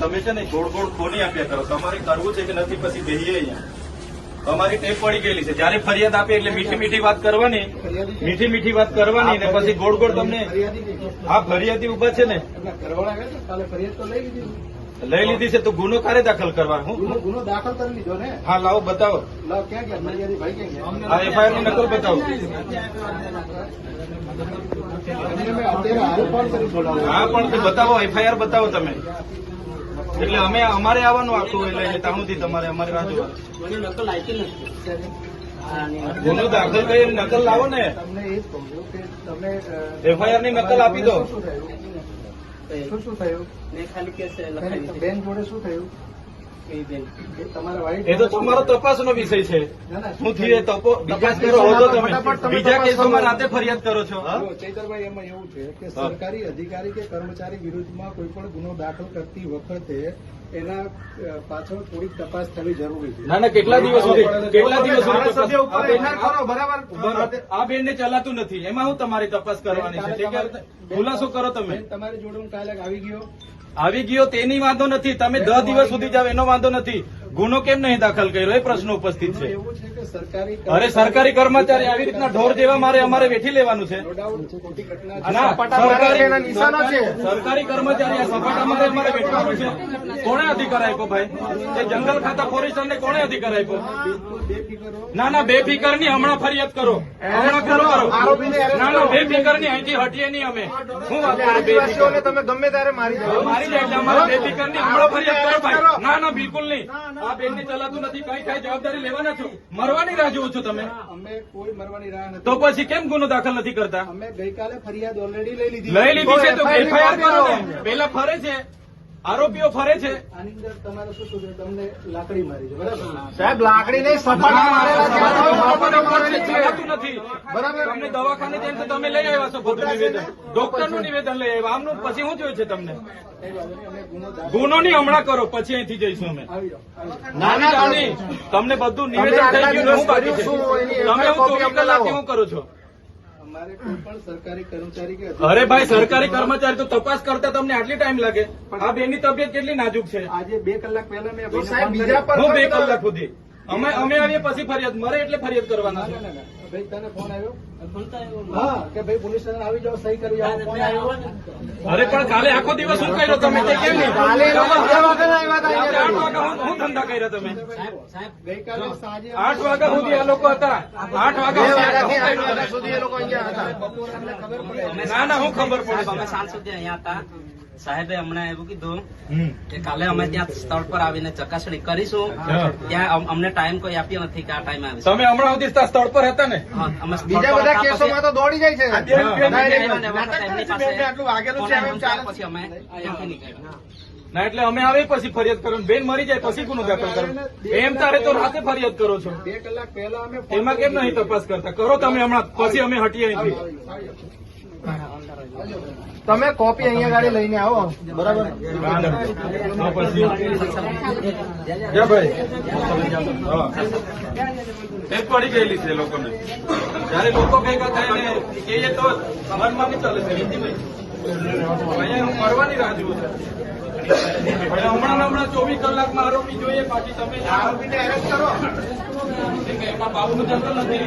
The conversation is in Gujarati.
તમે છે ને ગોળ ગોળ ખોની આપ્યા કરો. તમારે કરવું છે કે નથી, પછી બેહીએ અહીંયા. અમારી ટેપ પડી ગયેલી છે. જયારે ફરિયાદ આપે એટલે મીઠી મીઠી વાત કરવાની, મીઠી મીઠી વાત કરવાની ને પછી ગોળ ગોળ તમને? આ ફરિયાદી ઊભા છે ને. લઈ લીધી છે તો ગુનો ક્યારે દાખલ કરવા હું ગુનો દાખલ કરી લીધો ને હા, લાવો, બતાવો. આ એફઆઈઆરની નકલ બતાવો. હા, પણ બતાવો એફઆઈઆર બતાવો તમે. એટલે અમે અમારે આવવાનું આખું એટલે તાણુંથી તમારે અમારે રાહ જોવાની ગુનો દાખલ કરી નકલ લાવો ને. તમને એ જ કહું છું કે તમે FIR ની નકલ આપી દો. શું થયું? શું શું થયું? બેન જોડે શું થયું? એ તમારા વાઈફ એ તો તમારો તપાસનો વિષય છે. ના, ના, શું થયું? એ તપો તપાસ કરો હો તમે. બીજા કેસોમાં રાતે ફરિયાદ કરો છો. ચૈતરભાઈ એમાં એવું છે કે સરકારી અધિકારી કે કર્મચારી વિરુદ્ધમાં કોઈ પણ ગુનો દાખલ કરતી વખતે એના પાછળ થોડીક તપાસ થવી જરૂરી છે. ના ના કેટલા દિવસ સુધી? કેટલા દિવસ સુધી. આ બેન ને ચલાતું નથી. એમાં હું તમારી તપાસ કરવાની છે. ખુલાસો કરો તમે. તમારી જોડે હું કાલે આવી ગયો. આવી ગયો તેની વાંધો નથી. તમે દસ દિવસ સુધી જાવ એનો વાંધો નથી. ગુનો કેમ નહીં દાખલ કર્યો? એ પ્રશ્ન ઉપસ્થિત છે. અરે સરકારી કર્મચારી આવી રીતના ઢોર જેવા મારે અમારે વેઠી લેવાનું છે. નો. ના. સરકારી કર્મચારી આ સપાટા મારે અમારે વેઠવાનું છે. કોણે અધિકાર આપ્યો ભાઈ? એ જંગલ ખાતા ફોરેસ્ટરને કોણે અધિકાર આપ્યો? ના ના ના બેફિકરની હમણાં ફરિયાદ કરો. હમણાં કરો ના ના બે ફિકરની અહીંથી હટીએ નહીં અમે. શું વાત કરો બેફિકર? તમે ગમે ત્યારે મારી. મારી જાય એટલે બે ફિકરની હમણાં ફરિયાદ કરો ભાઈ. ના ના બિલકુલ નહીં. આ બેન ને ચલાતું નથી. કઈ કઈ જવાબદારી લેવાના છો. મરવાની રાહ જુઓ છો તમે અમે કોઈ મરવાની રાહ નથી તો પછી કેમ ગુનો દાખલ નથી કરતા અમે ગઈકાલે ફરિયાદ ઓલરેડી લઈ લીધી લઈ લીધી છે તો એફઆઈઆર કરો. પેલા ફરે છે આરોપીઓ ફરે છે આની અંદર તમારે શું શું છે તમને લાકડી મારી છે બરાબર સાહેબ લાકડી નહીં સપાટા મારેલા છે. સપાટા પર છે, ચલાતું નથી બરાબર. તમને દવાખાને જઈને તો તમે લઈ આવ્યા છો ખોટું નિવેદન. ડોક્ટરનું નિવેદન લઈ આવ્યા. આમનું પછી શું જોયું છે તમને? ગુનો ની હમણાં કરો પછી અહીંથી જઈશું અમે. આવી જાઓ, આવી જાઓ. ના ના નહીં. તમને બધું નિવેદન થઈ ગયું શું બાકી છે. તમે હું ચોવીસ અમને કલાક લાવો. શું કરો છો? અમારે કોઈ પણ સરકારી કર્મચારી કે અરે ભાઈ સરકારી કર્મચારી તો તપાસ કરતા તમને આટલી ટાઈમ લાગે. આ બેની તબિયત કેટલી નાજુક છે? આજે બે કલાક પહેલા મેં હું બે કલાક સુધી. અમે અમે આવીએ પછી ફરિયાદ. મરે એટલે ફરિયાદ કરવાના. ભાઈ તને ફોન આવ્યો? હા કે ભાઈ પોલીસ સ્ટેશન આવી જાઓ સહી કરી ફોન આવ્યો. અરે પણ કાલે આખો દિવસ શું કર્યો તમે? તે કેમ નહીં? કાલે હું- ધંધા કર્યા તમે? ગઈકાલે સાંજે આઠ વાગ્યા સુધી આ લોકો હતા. આઠ વાગ્યા સુધી એ લોકો અહીંયા હતા. ખબર પડે ના ના હું ખબર અમે પડે સાંજ સુધી અહીંયા હતા. સાહેબે હમણાં એવું કીધું કે કાલે અમે ત્યાં સ્થળ પર આવીને ચકાસણી કરીશું. ત્યાં અમને ટાઈમ કોઈ આપ્યો નથી કે આ ટાઈમ આવીશું. તમે હમણાં સુધી સ્થળ પર હતા ને? અમે બીજા બધા કેસોમાં તો દોડી જાય છે. પછી અમે નીકળ્યા. ના એટલે અમે આવે પછી ફરિયાદ કરો બેન મરી જાય પછી ગુનો દાખલ કરો એમ તારે તો રાતે ફરિયાદ કરો છો. બે કલાક પહેલા અમે એમાં કેમ નહીં તપાસ કરતા? કરો તમે હમણાં. પછી અમે હટીએ અહીંથી. તમે કોપી અહીંયા ગાડી લઈને આવો. બરાબર? ભાઈ. પડી ગયેલી છે લોકોને. જયારે લોકો ભેગા થાય ને કહીએ તો મનમાં ચાલે છે અહીંયા હું મરવાની રાહ જોઉં છું. હમણાં હમણાં ચોવીસ કલાકમાં આરોપી જોઈએ પાછી તમે આરોપીને એરેસ્ટ કરો. એમાં બાબુ જતો નથી.